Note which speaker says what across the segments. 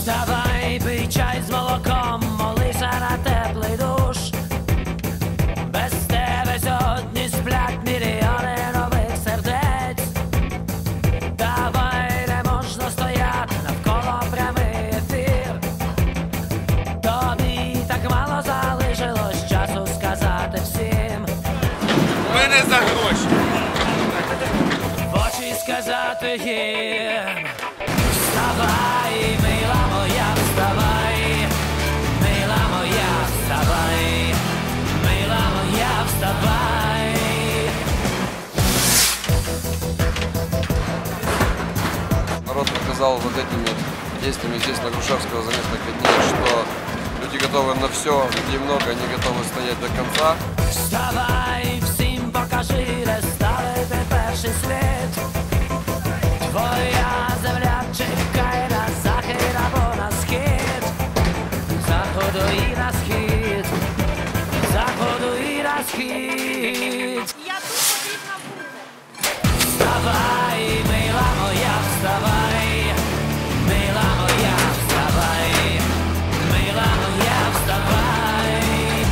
Speaker 1: Вставай, пий чай з молоком, молися на теплий душ. Без тебе сьогодні сплять мільйони нових сердець. Давай не можна стояти навколо прямий ефір. Тобі так мало залишилось часу сказати всім.
Speaker 2: Ми не за гроші.
Speaker 1: В очі сказати їм Вставай, вставай
Speaker 3: Народ показал вот этими действиями здесь, на Грушевского, за несколько дней, что люди готовы на все, людей много, они готовы стоять до конца.
Speaker 1: Вставай, всім покажи, де ставити перший слід Твоя земля чекає на захід або на схід Заходу і на схід Заходу і На схід
Speaker 4: Я тут потрібна бути.
Speaker 1: Вставай, мила моя, вставай, мила моя, вставай, мила моя, вставай.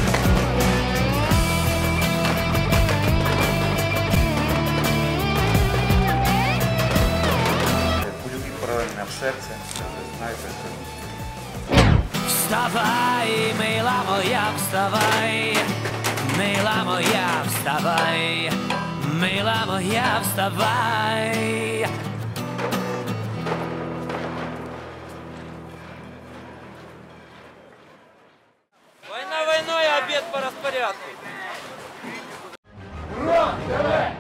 Speaker 5: Полюбі поранення в серце, знаєте, що
Speaker 1: Вставай, мила моя, вставай, мила моя, вставай, мила моя, вставай.
Speaker 6: Война войной, обед по распорядку. Ром, давай!